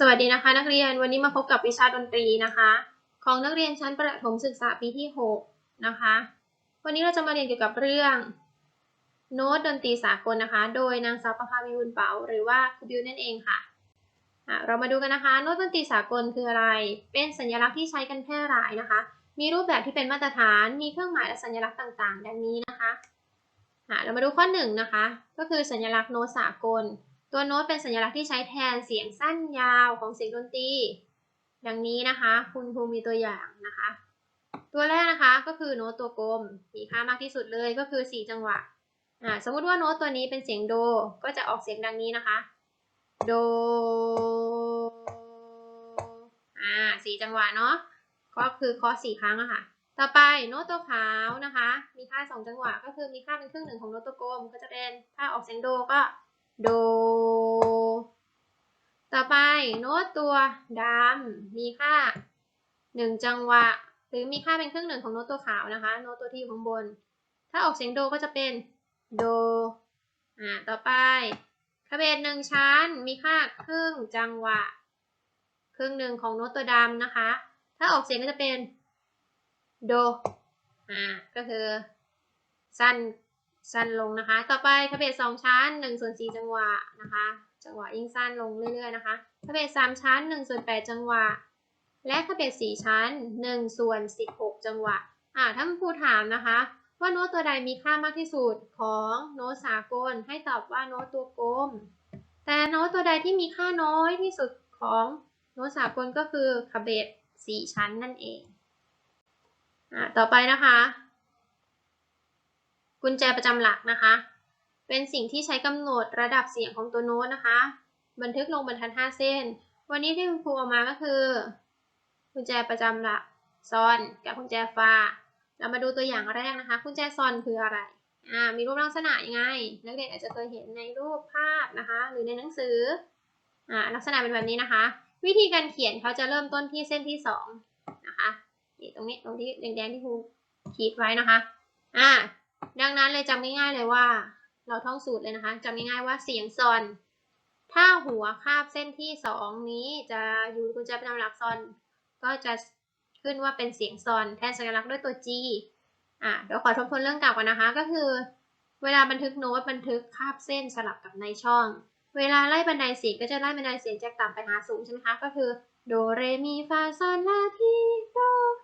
สวัสดีนะคะนักเรียนวันนี้มาพบกับวิชาดนตรีนะคะ ของนักเรียนชั้นประถมศึกษาปีที่ 6 นะคะ วันนี้เราจะมาเรียนเกี่ยวกับเรื่อง โน้ตดนตรีสากลนะคะ โดยนางสาวประภาวิวุลเปาหรือว่าครูบิวนั่นเองค่ะะเรามาดูกันนะคะ โน้ตดนตรีสากลคืออะไร เป็นสัญลักษณ์ที่ใช้กันแพร่หลายนะคะ มีรูปแบบที่เป็นมาตรฐานมีเครื่องหมายและสัญลักษณ์ต่างๆ ดังนี้นะคะะเรามาดูข้อหนึ่งนะคะก็คือสัญลักษณ์โน้ตสากล ตัวโน้ตเป็นสัญลักษณ์ที่ใช้แทนเสียงสั้นยาวของเสียงดนตรี ดังนี้นะคะ คุณครูมีตัวอย่างนะคะ ตัวแรกนะคะก็คือโน้ตตัวกลม มีค่ามากที่สุดเลยก็คือ 4 จังหวะอ่าสมมุติว่าโน้ตตัวนี้เป็นเสียงโด ก็จะออกเสียงดังนี้นะคะ โด อ่าสี่จังหวะเนาะ ก็คือคอสี่ครั้งอะค่ะ ต่อไปโน้ตตัวขาวนะคะ มีค่าสองจังหวะก็คือมีค่าเป็นครึ่งหนึ่งของโน้ตตัวกลม ก็จะเป็นถ้าออกเสียงโดก็ โด ต่อไปโน้ตตัวดำมีค่าหนึ่งจังหวะ หรือมีค่าเป็นครึ่งหนึ่งของโน้ตตัวขาวนะคะ โน้ตตัวที่อยู่ข้างบน ถ้าออกเสียงโดก็จะเป็นโด อ่า ต่อไปคาเบตหนึ่งชั้น มีค่าครึ่งจังหวะ ครึ่งหนึ่งของโน้ตตัวดำนะคะ ถ้าออกเสียงก็จะเป็นโด อ่า ก็คือสั้น สั้นลงนะคะ ต่อไปคาเบตสองชั้นหนึ่งส่วนสี่จังหวะนะคะ จังหวะยิ่งสั้นลงเรื่อยๆนะคะคาเบตสามชั้นหนึ่งส่วนแปดจังหวะ และคาเบตสี่ชั้นหนึ่งส่วนสิบหกจังหวะอ่าถ้าคุณครูถามนะคะ ว่าโน้ตตัวใดมีค่ามากที่สุดของโน้ตสากล ให้ตอบว่าโน้ตตัวกลม แต่โน้ตตัวใดที่มีค่าน้อยที่สุดของโน้ตสากลก็คือคาเบตสี่ชั้นนั่นเองอ่าต่อไปนะคะ กุญแจประจำหลักนะคะ เป็นสิ่งที่ใช้กำหนดระดับเสียงของตัวโน้ตนะคะ บันทึกลงบรรทัด5เส้น วันนี้ที่คุณครูเอามาก็คือ กุญแจประจำหลักซอนกับกุญแจฟา เรามาดูตัวอย่างแรกนะคะ กุญแจซอนคืออะไรอ่ามีรูปลักษณะยังไง นักเรียนอาจจะเคยเห็นในรูปภาพนะคะ หรือในหนังสืออ่าลักษณะเป็นแบบนี้นะคะ วิธีการเขียนเขาจะเริ่มต้นที่เส้นที่สองนะคะนี่ตรงนี้ตรงที่แดงๆที่ครูขีดไว้นะคะอ่า ดังนั้นเลยจำง่ายๆเลยว่า เราท่องสูตรเลยนะคะจำง่ายๆว่าเสียงซอน ถ้าหัวคาบเส้นที่สองนี้จะอยู่กุญแจประจำหลักซอน ก็จะขึ้นว่าเป็นเสียงซอน แทนสัญลักษณ์ด้วยตัว G อะเดี๋ยวขอทบทวนเรื่องเก่าก่อนนะคะ ก็คือ เวลาบันทึกโน้ตบันทึกคาบเส้นสลับกับในช่อง เวลาไล่บันไดเสียงก็จะไล่บันไดเสียงจากต่ำไปหาสูงใช่ไหมคะก็คือโดเรมีฟาซอนลาทีโด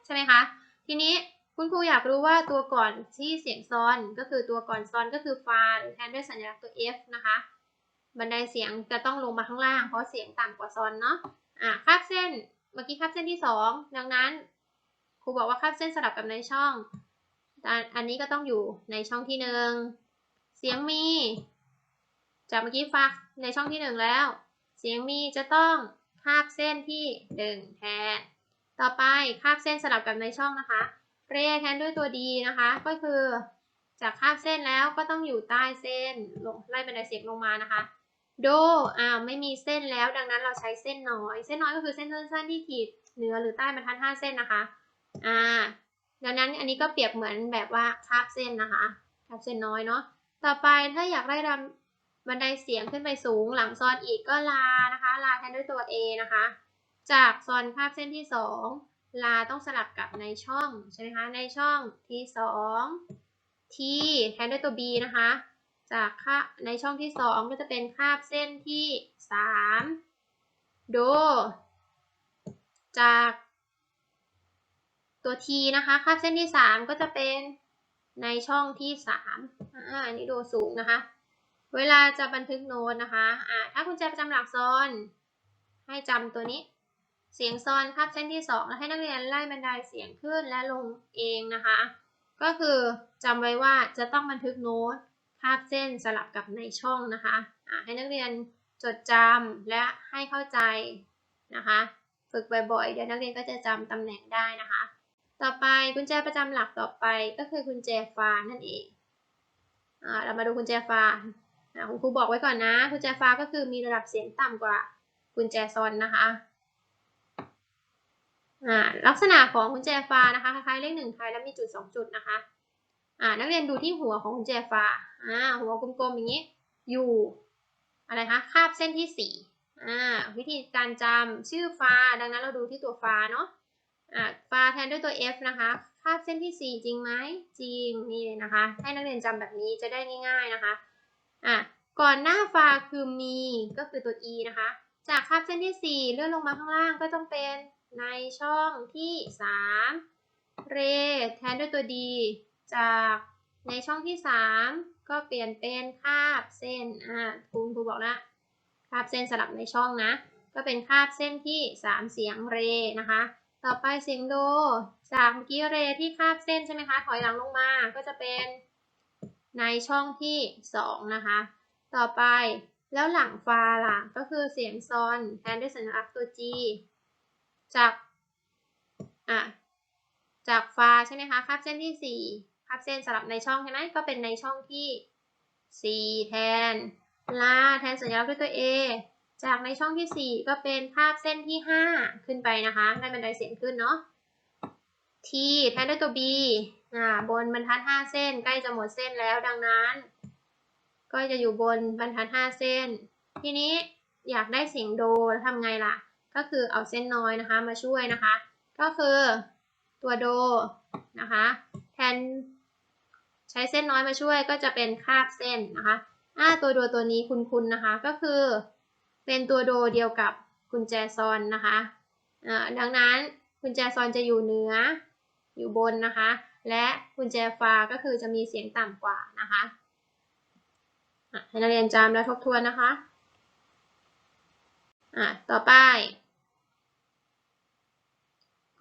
ใช่ไหมคะทีนี้ คุณครูอยากรู้ว่าตัวก่อนที่เสียงซอนก็คือตัวก่อนซอนก็คือฟาหรือแทนด้วยสัญลักษณ์ตัว F นะคะ บันไดเสียงจะต้องลงมาข้างล่าง เพราะเสียงต่ำกว่าซอนเนาะอะคาบเส้นเมื่อกี้คาบเส้นที่สองดังนั้นครูบอกว่าคาบเส้นสลับกับในช่องอันนี้ก็ต้องอยู่ในช่องที่หนึ่งเสียงมี จากเมื่อกี้ฟักในช่องที่หนึ่งแล้ว เสียงมีจะต้องคาบเส้นที่หนึ่งแทน ต่อไปคาบเส้นสลับกับในช่องนะคะ เรแทนด้วยตัวดีนะคะ ก็คือจากคาบเส้นแล้วก็ต้องอยู่ใต้เส้นลงไล่บันไดเสียงลงมานะคะ โดอ่าไม่มีเส้นแล้วดังนั้นเราใช้เส้นน้อย เส้นน้อยก็คือเส้นสั้นๆที่ขีดเหนือหรือใต้บรรทัด5เส้นนะคะอ่าดังนั้นอันนี้ก็เปรียบเหมือนแบบว่าคาบเส้นนะคะคาบเส้นน้อยเนาะต่อไปถ้าอยากไล่รำบันไดเสียงขึ้นไปสูงหลังซอนอีกก็ลานะคะ ลาแทนด้วยตัว A นะคะ จากซอนคาบเส้นที่ 2 ลาต้องสลับกับในช่องใช่ไหมคะในช่องที่2 T แทนด้วยตัว B นะคะ จากค่าในช่องที่ 2 ก็จะเป็นคาบเส้นที่ 3 โด จากตัว T นะคะคาบเส้นที่ 3 ก็จะเป็นในช่องที่3อ่าอันนี้โดสูงนะคะ เวลาจะบันทึกโน้ตนะคะอ่าถ้าคุณจะประจำหลักซอนให้จำตัวนี้ เสียงซอนคาบเส้นที่2แล้วให้นักเรียนไล่บันไดเสียงขึ้นและลงเองนะคะ ก็คือจำไว้ว่าจะต้องบันทึกโน้ตคาบเส้นสลับกับในช่องนะคะให้นักเรียนจดจำและให้เข้าใจนะคะ ฝึกบ่อยๆเดี๋ยวนักเรียนก็จะจำตำแหน่งได้นะคะ ต่อไปกุญแจประจำหลักต่อไปก็คือกุญแจฟ้านั่นเองอเรามาดูกุญแจฟ้าคุณครูบอกไว้ก่อนนะกุญแจฟ้าก็คือมีระดับเสียงต่ำกว่ากุญแจซอนนะคะ อ่าลักษณะของกุญแจฟ้านะคะคล้ายๆเลขหนึ่งไทยแล้วมีจุดสองจุดนะคะอ่านักเรียนดูที่หัวของกุญแจฟ้าอ่าหัวกลมๆอย่างนี้ อยู่อะไรคะคาบเส้นที่สี่อ่าวิธีการจำชื่อฟ้าดังนั้นเราดูที่ตัวฟ้าเนาะอ่าฟาแทนด้วยตัว f นะคะคาบเส้นที่ 4 จริงไหมจริงนี่เลยนะคะ ให้นักเรียนจำแบบนี้จะได้ง่าย ๆนะคะอะก่อนหน้าฟ้าคือมีก็คือตัว e นะคะ จากคาบเส้นที่ 4 เลื่อนลงมาข้างล่างก็ต้องเป็น ในช่องที่ 3 เรแทนด้วยตัว d จากในช่องที่ 3 ก็เปลี่ยนเป็นคาบเส้น อ่าคุณครูบอกแล้วคาบเส้นสลับในช่องนะ ก็เป็นคาบเส้นที่ 3 เสียงเรนะคะ ต่อไปเสียงโด จากเมื่อกี้เรที่คาบเส้นใช่ไหมคะ ถอยหลังลงมา ก็จะเป็นในช่องที่ 2 นะคะ ต่อไปแล้วหลังฟาล่ะ ก็คือเสียงซอนแทนด้วยสัญลักษณ์ตัว G จากอะจากฟาใช่ไหมคะคาบเส้นที่ 4คาบเส้นสลับในช่องใช่ไหมก็เป็นในช่องที่ 4 แทนลาแทนสัญลักษณ์ด้วยตัว A จากในช่องที่ 4 ก็เป็นคาบเส้นที่ 5 ขึ้นไปนะคะ ได้บันไดเสียงขึ้นเนาะ T แทนด้วยตัว B อ่าบนบรรทัด 5 เส้น ใกล้จะหมดเส้นแล้วดังนั้น ก็จะอยู่บนบรรทัด 5 เส้น ทีนี้อยากได้เสียงโดแล้วทำไงล่ะ ก็คือเอาเส้นน้อยนะคะมาช่วยนะคะ ก็คือตัวโดนะคะแทนใช้เส้นน้อยมาช่วยก็จะเป็นคาบเส้นนะคะอ่าตัวโดตัวนี้คุณๆนะคะก็คือ เป็นตัวโดเดียวกับกุญแจซอนนะคะอ่าดังนั้นกุญแจซอนจะอยู่เหนืออยู่บนนะคะ และกุญแจฟาก็คือจะมีเสียงต่ำกว่านะคะอะให้นักเรียนจำและทบทวนนะคะอะต่อไป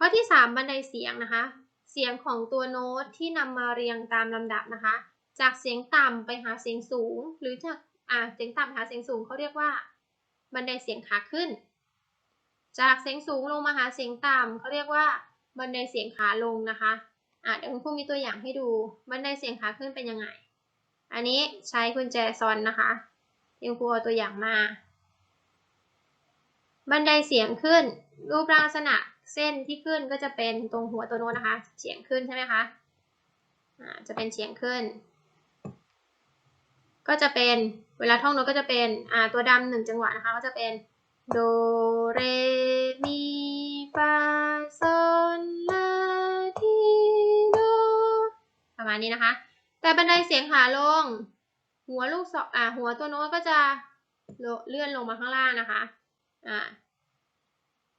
ข้อที่ 3 บันไดเสียงนะคะ เสียงของตัวโน้ตที่นำมาเรียงตามลำดับนะคะ จากเสียงต่ำไปหาเสียงสูง หรือจากอ่าเสียงต่ำหาเสียงสูงเขาเรียกว่า บันไดเสียงขาขึ้น จากเสียงสูงลงมาหาเสียงต่ำเขาเรียกว่า บันไดเสียงขาลงนะคะอะเดี๋ยวคุณครูมีตัวอย่างให้ดู บันไดเสียงขาขึ้นเป็นยังไง อันนี้ใช้กุญแจซอนนะคะเดี๋ยวครูเอาตัวอย่างมา บันไดเสียงขึ้น รูปร่างลักษณะ เส้นที่ขึ้นก็จะเป็นตรงหัวตัวโน้ตนะคะ เฉียงขึ้นใช่ไหมคะอ่าจะเป็นเฉียงขึ้น ก็จะเป็นเวลาท่องโน้ตก็จะเป็นอ่าตัวดำหนึ่งจังหวะนะคะก็จะเป็นโดเรมีฟาโซลลาทีโดประมาณนี้นะคะ แต่บันไดเสียงขาลง หัวลูกศรอ่าหัวตัวโน้ตก็จะเลื่อนลงมาข้างล่างนะคะอ่า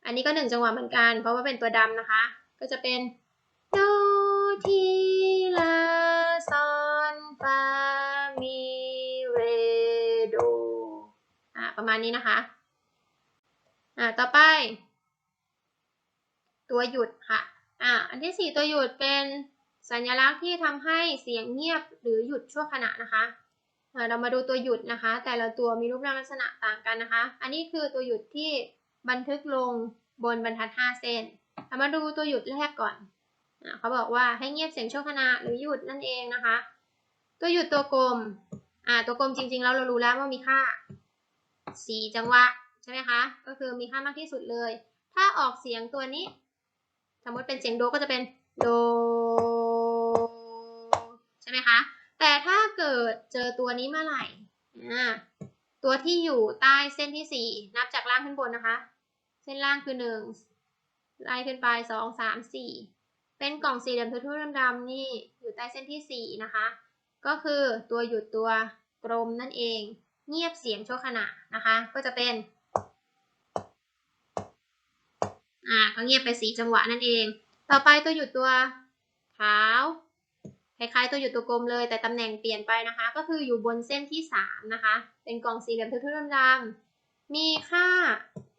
อันนี้ก็หนึ่งจังหวะเหมือนกัน เพราะว่าเป็นตัวดำนะคะ ก็จะเป็นโดทีลาซอนฟามีเรโดอ่าประมาณนี้นะคะอ่าต่อไป ตัวหยุดค่ะอ่าอันที่สี่ตัวหยุดเป็นสัญลักษณ์ที่ทำให้เสียงเงียบหรือหยุดชั่วขณะนะคะอ่าเรามาดูตัวหยุดนะคะ แต่ละตัวมีรูปร่างลักษณะต่างกันนะคะ อันนี้คือตัวหยุดที่ บันทึกลงบนบรรทัด 5 เส้นเรามาดูตัวหยุดแรกก่อนเขาบอกว่าให้เงียบเสียงชั่วขณะหรือหยุดนั่นเองนะคะ ตัวหยุดตัวกลมอ่าตัวกลมจริงๆแล้วเรารู้แล้วว่ามีค่า 4 จังหวะใช่ไหมคะ ก็คือมีค่ามากที่สุดเลย ถ้าออกเสียงตัวนี้ สมมติเป็นเสียงโดก็จะเป็นโดใช่ไหมคะ แต่ถ้าเกิดเจอตัวนี้เมื่อไหร่ ตัวที่อยู่ใต้เส้นที่ 4 นับจากล่างขึ้นบนนะคะ เส้นล่างคือ1ไล่ขึ้นไป2 3 4เป็นกล่องสี่เหลี่ยมทุ่ๆดำๆนี่อยู่ใต้เส้นที่4นะคะ ก็คือตัวหยุดตัวกลมนั่นเอง เงียบเสียงชั่วขณะนะคะ ก็จะเป็นอ่าก็เงียบไปสีจังหวะนั่นเอง ต่อไปตัวหยุดตัวขาวคล้ายๆตัวหยุดตัวกลมเลยแต่ตำแหน่งเปลี่ยนไปนะคะ ก็คืออยู่บนเส้นที่3นะคะ เป็นกล่องสี่เหลี่ยมทุ่มๆดำๆมีค่า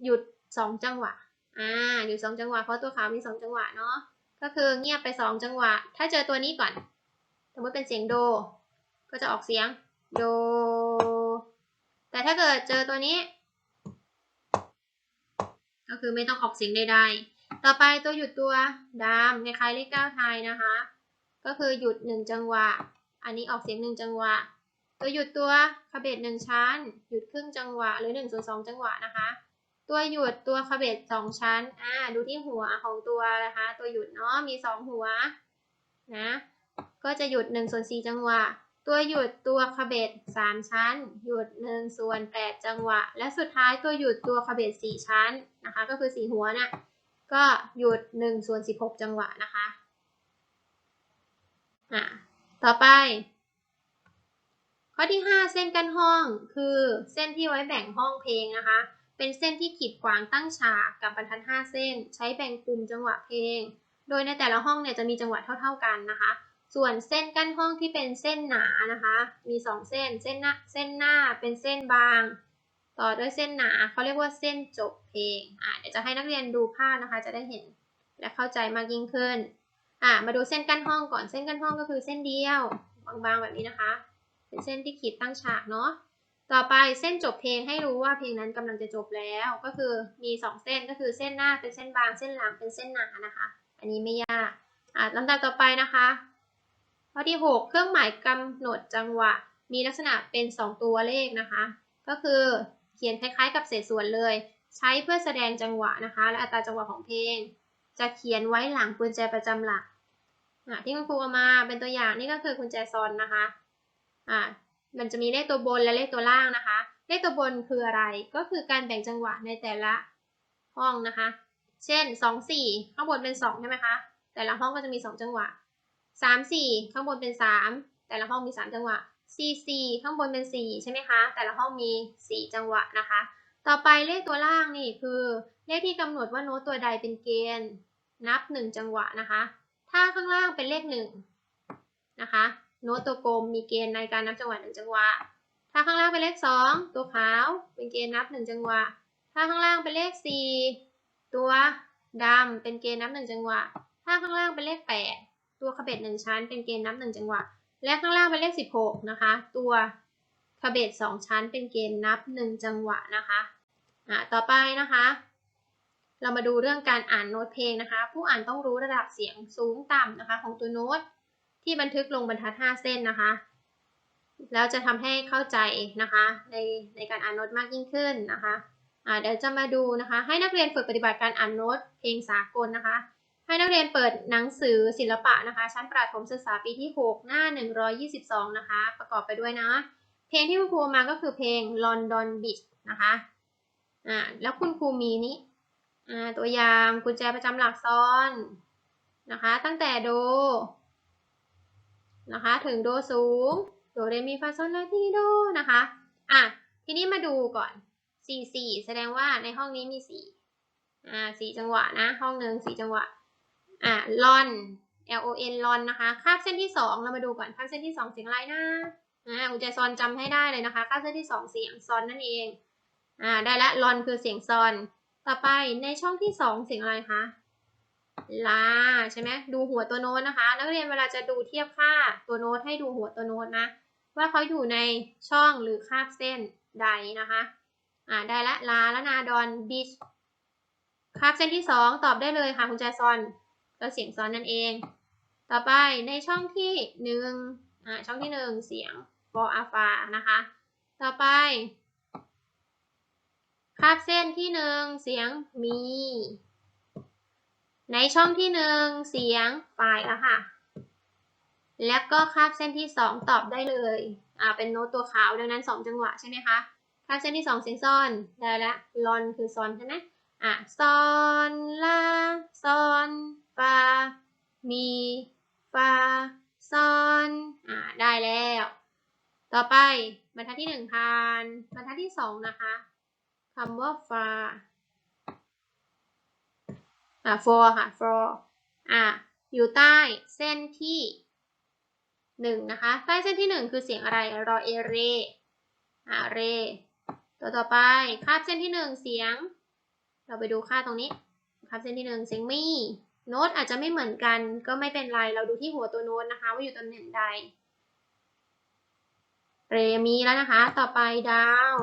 หยุด 2 จังหวะ อ่า อยู่ 2 จังหวะ เพราะตัวขาวมี 2 จังหวะเนาะ ก็คือเงียบไป 2 จังหวะ ถ้าเจอตัวนี้ก่อน สมมติเป็นเสียงโด ก็จะออกเสียงโด แต่ถ้าเกิดเจอตัวนี้ ก็คือไม่ต้องออกเสียงใดๆ ต่อไปตัวหยุดตัวดามคล้ายๆเลขเก้าไทยนะคะ ก็คือหยุดหนึ่งจังหวะ อันนี้ออกเสียงหนึ่งจังหวะตัวหยุดตัวคาเบตหนึ่งชั้น หยุดครึ่งจังหวะ หรือหนึ่งส่วนสองจังหวะนะคะ ตัวหยุดตัวคาเบตสองชั้น อ่า ดูที่หัวของตัวนะคะ ตัวหยุดเนาะ มีสองหัวนะ ก็จะหยุดหนึ่งส่วนสี่จังหวะ ตัวหยุดตัวขบเบ็ดสามชั้น หยุดหนึ่งส่วนแปดจังหวะ และสุดท้ายตัวหยุดตัวขบเบ็ดสี่ชั้นนะคะ ก็คือสี่หัวน่ะ ก็หยุดหนึ่งส่วนสิบหกจังหวะนะคะ อะต่อไปข้อที่ 5 เส้นกั้นห้องคือเส้นที่ไว้แบ่งห้องเพลงนะคะ เป็นเส้นที่ขีดขวางตั้งฉากกับบรรทัด 5 เส้น ใช้แบ่งกลุ่มจังหวะเพลง โดยในแต่ละห้องเนี่ยจะมีจังหวะเท่า ๆกันนะคะ ส่วนเส้นกั้นห้องที่เป็นเส้นหนานะคะ มี 2 เส้น เส้นหน้าเส้นหน้าเป็นเส้นบาง ต่อด้วยเส้นหนาเขาเรียกว่าเส้นจบเพลงอะเดี๋ยวจะให้นักเรียนดูภาพนะคะ จะได้เห็นและเข้าใจมากยิ่งขึ้นอะมาดูเส้นกั้นห้องก่อนเส้นกั้นห้องก็คือเส้นเดียว บางๆแบบนี้นะคะ เป็นเส้นที่ขีดตั้งฉากเนาะ ต่อไปเส้นจบเพลงให้รู้ว่าเพลงนั้นกำลังจะจบแล้วก็คือมี 2 เส้นก็คือเส้นหน้าเป็นเส้นบางเส้นหลังเป็นเส้นหนานะคะ อันนี้ไม่ยากอะลำดับต่อไปนะคะข้อที่ 6 เครื่องหมายกำหนดจังหวะ มีลักษณะเป็น 2 ตัวเลขนะคะ ก็คือเขียนคล้ายๆ กับเศษส่วนเลย ใช้เพื่อแสดงจังหวะนะคะ และอัตราจังหวะของเพลง จะเขียนไว้หลังกุญแจประจำหลักอะที่คุณครูเอามาเป็นตัวอย่างนี่ก็คือกุญแจซอนนะคะอ่า มันจะมีเลขตัวบนและเลขตัวล่างนะคะ เลขตัวบนคืออะไร ก็คือการแบ่งจังหวะในแต่ละห้องนะคะ เช่น 2 4 ข้างบนเป็น 2 ใช่ไหมคะ แต่ละห้องก็จะมี 2 จังหวะ 3 4 ข้างบนเป็น 3 แต่ละห้องมี 3 จังหวะ 4 4 ข้างบนเป็น 4 ใช่ไหมคะ แต่ละห้องมี 4 จังหวะนะคะ ต่อไปเลขตัวล่างนี่คือ เลขที่กำหนดว่าโน้ตตัวใดเป็นเกณฑ์ นับ 1 จังหวะนะคะ ถ้าข้างล่างเป็นเลข 1 นะคะ โน้ตตัวกลมมีเกณฑ์ในการนับจังหวะหนึ่งจังหวะ ถ้าข้างล่างเป็นเลขสองตัวขาวเป็นเกณฑ์นับหนึ่งจังหวะ ถ้าข้างล่างเป็นเลขสี่ตัวดำเป็นเกณฑ์นับหนึ่งจังหวะ ถ้าข้างล่างเป็นเลขแปดตัวขบเบ็ดหนึ่งชั้น เป็นเกณฑ์นับหนึ่งจังหวะ และข้างล่างเป็นเลขสิบหกนะคะ ตัวขบเบ็ดสองชั้น เป็นเกณฑ์นับหนึ่งจังหวะนะคะอะต่อไปนะคะ เรามาดูเรื่องการอ่านโน้ตเพลงนะคะ ผู้อ่านต้องรู้ระดับเสียงสูงต่ำนะคะของตัวโน้ต ที่บันทึกลงบรรทัด 5 เส้นนะคะ แล้วจะทำให้เข้าใจนะคะในในการอ่านโน้ตมากยิ่งขึ้นนะคะอ่าเดี๋ยวจะมาดูนะคะ ให้นักเรียนฝึกปฏิบัติการอ่านโน้ตเพลงสากลนะคะ ให้นักเรียนเปิดหนังสือศิลปะนะคะ ชั้นประถมศึกษาปีที่ 6 หน้า 122 นะคะ ประกอบไปด้วยนะ เพลงที่คุณครูมาก็คือเพลง London Beach นะคะอ่าแล้วคุณครูมีนี้อ่าตัวอย่างกุญแจประจำหลักซ้อนนะคะ ตั้งแต่โด นะคะ ถึงโดสูง โดเรมีฟาโซลาทีโดนะคะ อะ ทีนี้มาดูก่อน 4 4 แสดงว่าในห้องนี้มี 4 อ่า4จังหวะนะ ห้องหนึ่ง4จังหวะ อะลอน L O N ลอนนะคะคาบเส้นที่ 2 เรามาดูก่อนคาบเส้นที่ 2 เสียงอะไรนะอ่าคุณใจซอนจำให้ได้เลยนะคะคาบเส้นที่ 2 เสียงซอนนั่นเอง อ่า ได้ละลอนคือเสียงซอน ต่อไปในช่องที่ 2 เสียงอะไรคะ ลาใช่ไหมดูหัวตัวโน้ตนะคะ นักเรียนเวลาจะดูเทียบค่าตัวโน้ตให้ดูหัวตัวโน้ตนะ ว่าเขาอยู่ในช่องหรือคาบเส้นใดนะคะ อ่าได้ละลาละนาดอนบิชคาบเส้นที่สองตอบได้เลยค่ะคุณแจซอนก็เสียงซอนนั่นเอง ต่อไปในช่องที่หนึ่งอ่าช่องที่หนึ่งเสียงฟออาฟานะคะ ต่อไปคาบเส้นที่หนึ่งเสียงมี ในช่องที่หนึ่งเสียงฝ่ายแล้วค่ะ แล้วก็คาบเส้นที่สองตอบได้เลย อ่า เป็นโน้ตตัวขาว ดังนั้นสองจังหวะใช่ไหมคะ คาบเส้นที่สองเสียงซ่อน ได้ละลอนคือซอนใช่ไหมอะซอนลาซอนฟามีฟาซอนอ่าได้แล้ว ต่อไปบรรทัดที่หนึ่งผ่าน บรรทัดที่สองนะคะคำว่าฟา อ่า for ค่ะ for อ่า อยู่ใต้เส้นที่หนึ่งนะคะ ใต้เส้นที่หนึ่งคือเสียงอะไร รอเอเรอ่าเร ตัวต่อไป คาบเส้นที่หนึ่งเสียง เราไปดูค่าตรงนี้ คาบเส้นที่หนึ่งเสียงมี โน้ตอาจจะไม่เหมือนกัน ก็ไม่เป็นไร เราดูที่หัวตัวโน้ตนะคะ ว่าอยู่ตำแหน่งใด เรมีแล้วนะคะ ต่อไปดาว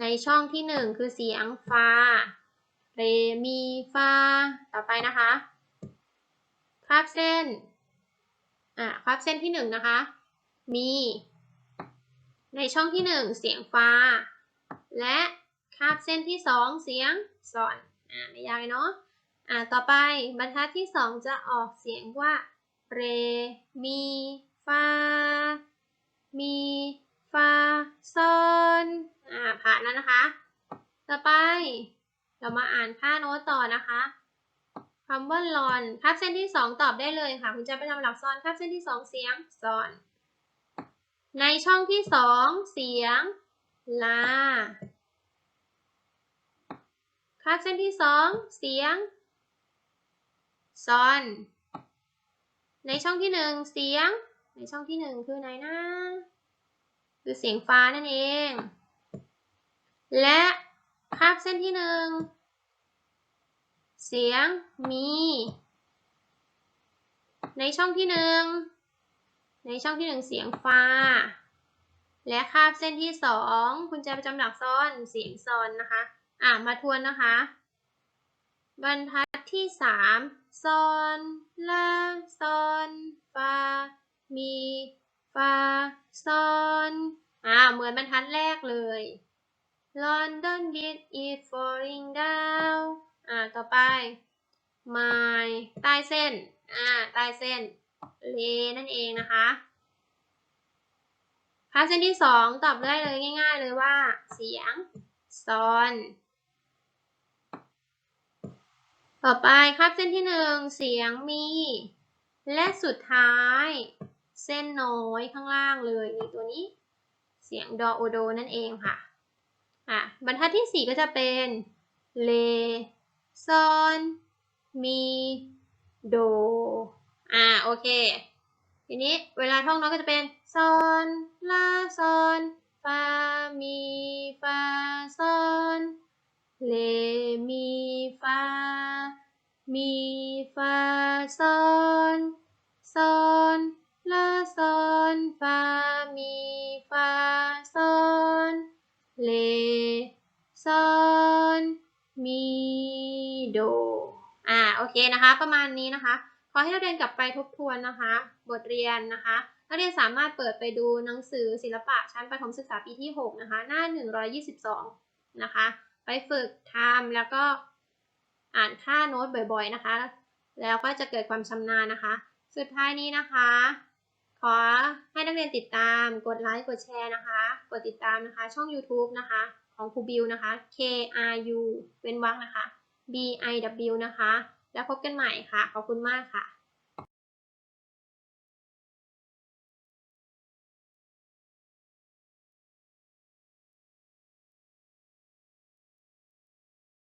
ในช่องที่หนึ่งคือเสียงฟา เรมีฟาต่อไปนะคะคาบเส้นอะคาบเส้นที่หนึ่งนะคะ มี ในช่องที่หนึ่งเสียงฟาและคาบเส้นที่สองเสียงซอนอ่าไม่ยากเลยเนาะอ่าต่อไปบรรทัดที่สองจะออกเสียงว่าเรมีฟามีฟาซอนอ่าผ่านแล้วนะคะ ต่อไป เรามาอ่านค่าโน้ตต่อนะคะคำว่าลอนครับเส้นที่สองตอบได้เลยค่ะคุณจะไปทำหลักซอนครับเส้นที่สองเสียงซอน ในช่องที่สองเสียงลาครับเส้นที่สองเสียงซอนในช่องที่หนึ่งเสียง ในช่องที่หนึ่งคือไหนนะ คือเสียงฟ้านั่นเอง และ คาบเส้นที่หนึ่ง เสียงมี ในช่องที่หนึ่ง ในช่องที่หนึ่งเสียงฟา และคาบเส้นที่สองคุณจะประจำหลักซ้อนเสียงซอนนะคะ อะ มาทวนนะคะ บรรทัดที่สามซอนลาซอนฟา มีฟาซอน อ่า เหมือนบรรทัดแรกเลย London gate is falling down อ่า ต่อไป my ใต้เส้น อ่า ใต้เส้นเลนั่นเองนะคะพาร์ทเส้นที่สองตอบได้เลยง่าย ๆ เลยว่า เสียง ซอน ต่อไปครับเส้นที่หนึ่งเสียงมี และสุดท้าย เส้นน้อยข้างล่างเลยนี่ตัวนี้ เสียงดอโอโดนั่นเองค่ะ อะบรรทัดที่สี่ก็จะเป็นเลซอนมีโดอ่าโอเค ทีนี้เวลาท่องน้องก็จะเป็นซอนลา มีโดอ่าโอเคนะคะ ประมาณนี้นะคะขอให้นักเรียนกลับไปทบทวนนะคะ บทเรียนนะคะนักเรียนสามารถเปิดไปดูหนังสือศิลปะชั้นประถมศึกษาปีที่ 6 นะคะ หน้า 122 นะคะ ไปฝึกทำแล้วก็อ่านค่าโน้ตบ่อยๆนะคะ แล้วก็จะเกิดความชำนาญนะคะ สุดท้ายนี้นะคะ ขอให้นักเรียนติดตามกดไลค์กดแชร์นะคะ กดติดตามนะคะ ช่อง YouTube นะคะ ของครูบิวนะคะ K R U เว้นวรรคนะคะ B I W นะคะ แล้วพบกันใหม่ค่ะ ขอบคุณมากค่ะ